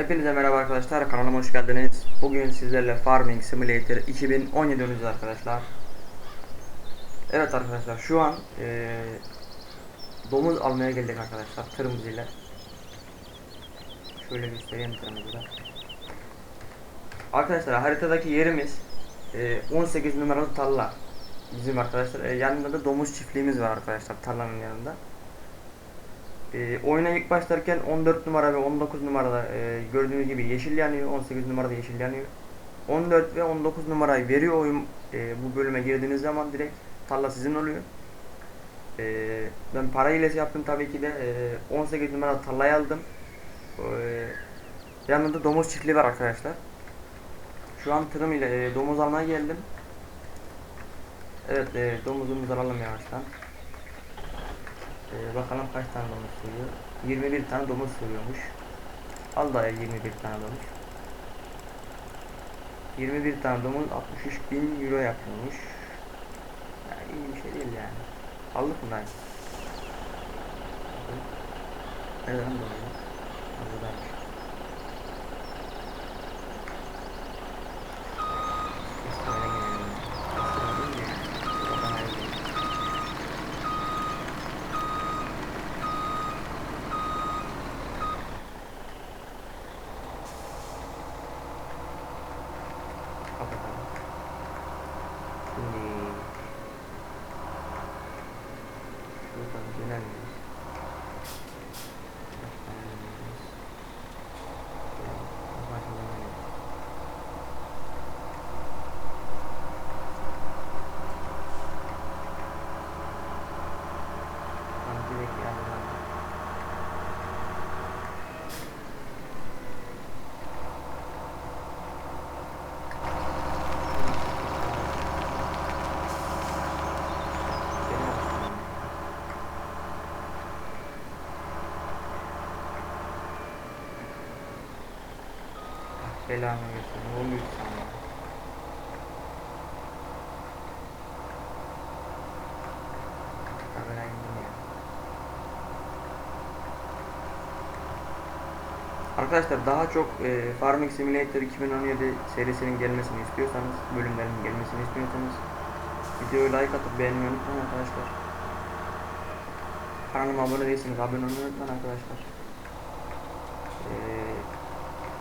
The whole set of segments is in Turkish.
Hepinize merhaba arkadaşlar kanalıma hoş geldiniz. Bugün sizlerle Farming Simulator 2017 oynayacağız arkadaşlar. Evet arkadaşlar şu an eee, domuz almaya geldik arkadaşlar tırımızıyla. Şöyle göstereyim tırımızı da. Arkadaşlar haritadaki yerimiz eee, 18 numaralı tarla. Bizim arkadaşlar Eee, yanında da domuz çiftliğimiz var arkadaşlar tarlanın yanında. E, oyuna ilk başlarken 14 numara ve 19 numarada e, gördüğünüz gibi yeşil yanıyor. 18 numarada yeşil yanıyor. 14 ve 19 numarayı veriyor oyun e, bu bölüme girdiğiniz zaman direkt tarla sizin oluyor. E, ben para hilesi yaptım tabii ki de e, 18 numara tarlayı aldım. E, yanında domuz çiftliği var arkadaşlar. Şu an tırım ile e, domuz almaya geldim. Evet e, domuzumuzu alalım yavaştan. Ee, bakalım kaç tane domuz sığıyor. 21 tane domuz sığıyormuş. Al da 21 tane domuz. 21 tane domuz 63 bin euro yapıyormuş. Yani iyi bir şey değil yani. Aldık mı lan? Nerede lan domuz? Ha, Belanı versin. Ne oluyor sana? Kamera indim. Arkadaşlar daha çok e, Farming Simulator 2017 serisinin gelmesini istiyorsanız, bölümlerin gelmesini istiyorsanız videoyu like atıp beğenmeyi unutmayın arkadaşlar. Kanalıma abone değilseniz abone olmayı unutmayın arkadaşlar.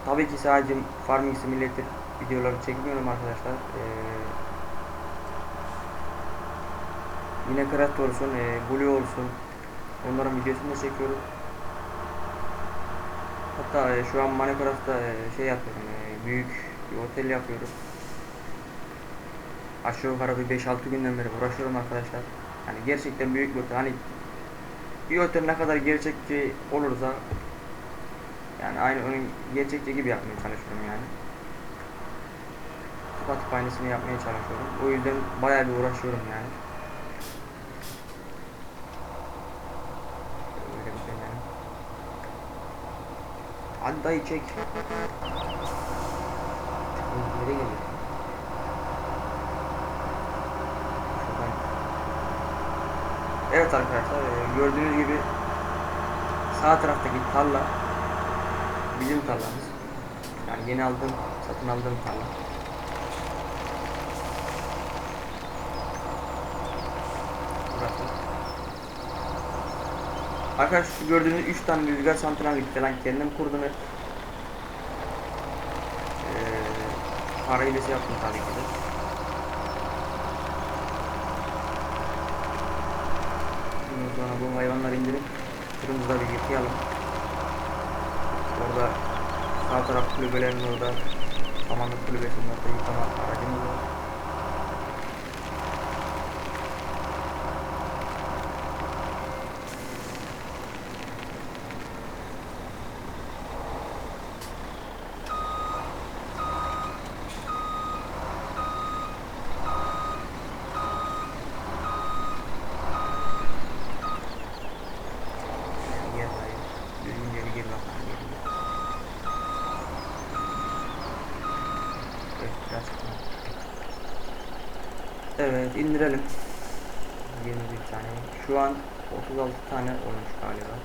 Tabii ki sadece Farming Simulator videoları çekmiyorum arkadaşlar. Ee, yine Craft olsun, e, Blue olsun. Onların videosunu da çekiyorum. Hatta e, şu an Minecraft'ta e, şey yapıyorum, e, büyük bir otel yapıyorum. Aşağı yukarı bir 5-6 günden beri uğraşıyorum arkadaşlar. Yani gerçekten büyük bir otel. Hani bir otel ne kadar gerçekçi olursa yani aynı onun gerçekçi gibi yapmaya çalışıyorum yani. Tıpatıp aynısını yapmaya çalışıyorum. O yüzden bayağı bir uğraşıyorum yani. Öyle bir şey yani. Hadi dayı çek. Nereye geliyor? Evet arkadaşlar e, gördüğünüz gibi sağ taraftaki tarla bizim tarlamız. Yani yeni aldığım, satın aldığım tarla. Burası. Arkadaşlar şu gördüğünüz 3 tane rüzgar santrali falan kendim kurdum hep. Ee, para hilesi yaptım tabii ki de. Sonra bu hayvanları indirip fırınımıza bir yıkayalım. Orada sağ taraf kulübelerin orada samanlık kulübesinin orada yıkama aracımız var. Evet indirelim. 21 tane. Şu an 36 tane olmuş galiba.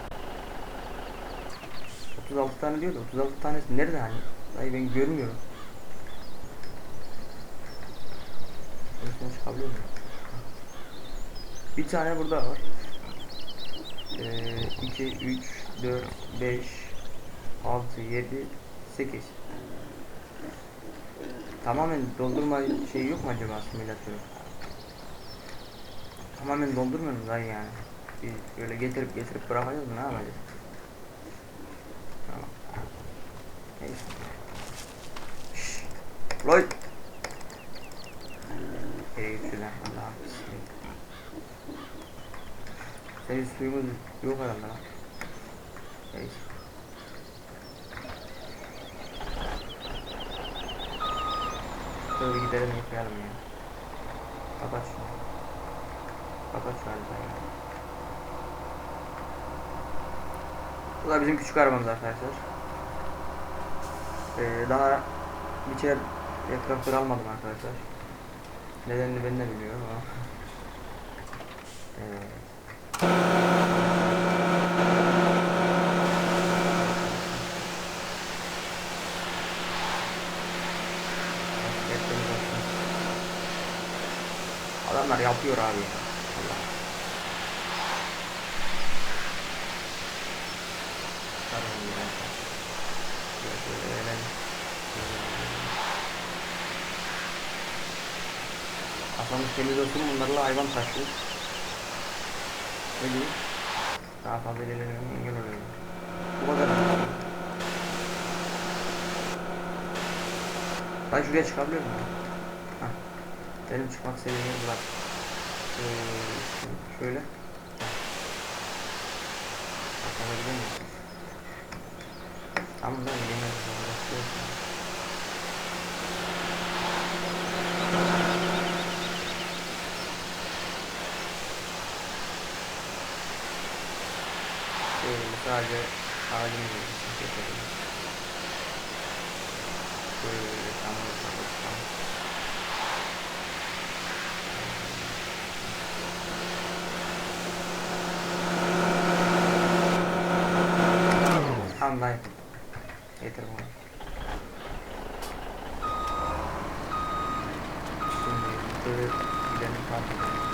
36 tane diyordu. 36 tanesi nerede hani? Dayı ben görmüyorum. Üstüne çıkabiliyor muyum? Bir tane burada var. Ee, 2, 3, 4, 5, 6, 7, 8. Tamamen doldurma şeyi yok mu acaba simülatörü? Tamamen doldurmuyorum dayı yani. Bir böyle getirip getirip bırakacağız mı ne yapacağız? Tamam. Neyse. Şşş. Lloyd. Lan Allah'ım. Senin suyumuz yok herhalde lan. Neyse. Şöyle gidelim yıkayalım ya. Kapat şunu. Kapat şu ya. Bu da bizim küçük arabamız arkadaşlar. Ee, daha bir kere traktör almadım arkadaşlar. Nedenini ben de biliyorum ama. Evet. Adamlar yapıyor abi ya. Allah. Sarın ya. Şöyle şöyle verelim. Kafamız temiz olsun bunlarla hayvan. Ne diyeyim? Daha fazla ilerlemem engel oluyor. Bu kadar. Ben şuraya çıkabiliyor muyum? Hah. Benim çıkmak yer burası. Ee, şöyle. Arkama gidiyor muyum? Tamam ben gidemedim. Sadece ağacımı geçelim. Böyle. Tamam dayı. Getir bunu. Şimdi böyle gidelim edelim.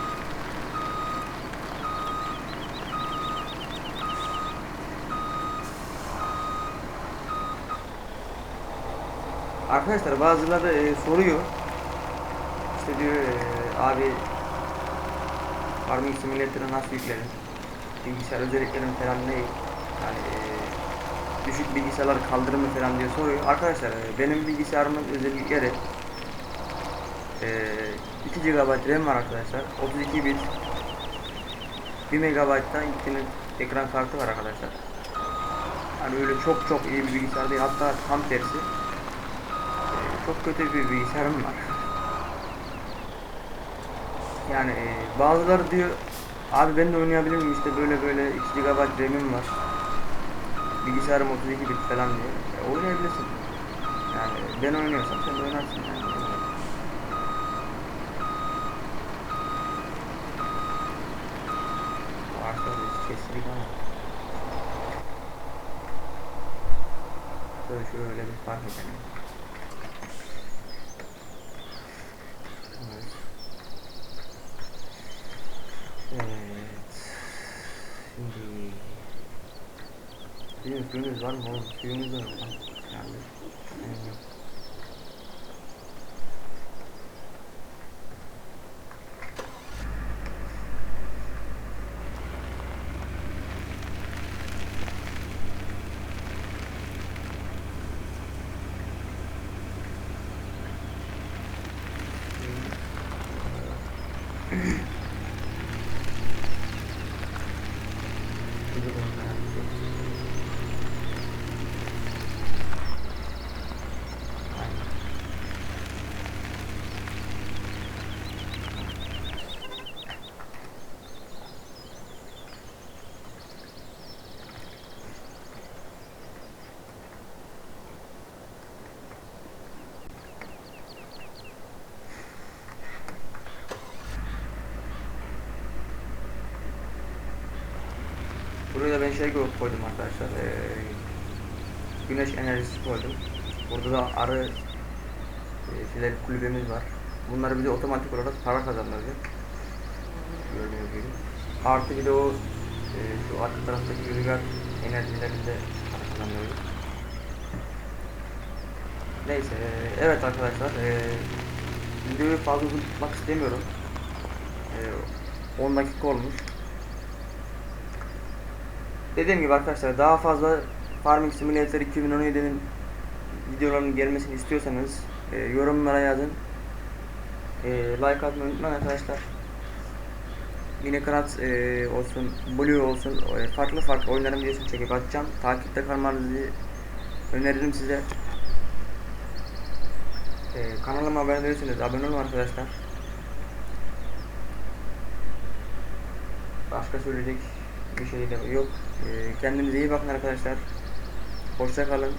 Arkadaşlar bazıları e, soruyor. İşte diyor e, abi Farming Simulator'ı nasıl yüklerim? Bilgisayar özelliklerim falan ne? Yani e, düşük bilgisayarlar kaldırır mı falan diye soruyor. Arkadaşlar e, benim bilgisayarımın özellikleri e, 2 GB RAM var arkadaşlar. 32 bit 1 MB'da internet ekran kartı var arkadaşlar. Hani öyle çok çok iyi bir bilgisayar değil. Hatta tam tersi çok kötü bir bilgisayarım var. Yani e, bazıları diyor abi ben de oynayabilir miyim işte böyle böyle 2 GB RAM'im var. Bilgisayarım 32 bit falan diyor. E, oynayabilirsin. Yani ben oynuyorsam sen de oynarsın yani. Bu Arkada hiç kesinlik ama. Şöyle şöyle bir fark edelim. Bizim suyumuz var mı oğlum? Suyumuz da yok lan. Yani benim yok. Güzel oldu yani. Aynen. Buraya da ben şey koydum arkadaşlar. Ee, güneş enerjisi koydum. Burada da arı e, şeyler kulübemiz var. Bunları bize otomatik olarak para kazandıracak. Gördüğünüz gibi. Artı bir de o e, şu arka taraftaki rüzgar enerjilerinde para kazandıracak. Neyse, e, evet arkadaşlar, e, videoyu fazla tutmak istemiyorum. E, 10 dakika olmuş. Dediğim gibi arkadaşlar daha fazla Farming Simulator 2017'nin videolarının gelmesini istiyorsanız e, yorumlara yazın. E, like atmayı unutmayın arkadaşlar. Kanat e, olsun, Blue olsun, e, farklı farklı oyunların videosunu çekip atacağım. Takipte kalmanızı öneririm size. E, kanalıma abone değilseniz abone olun arkadaşlar. Başka söyleyecek bir şey de yok. E, kendinize iyi bakın arkadaşlar. Hoşça kalın.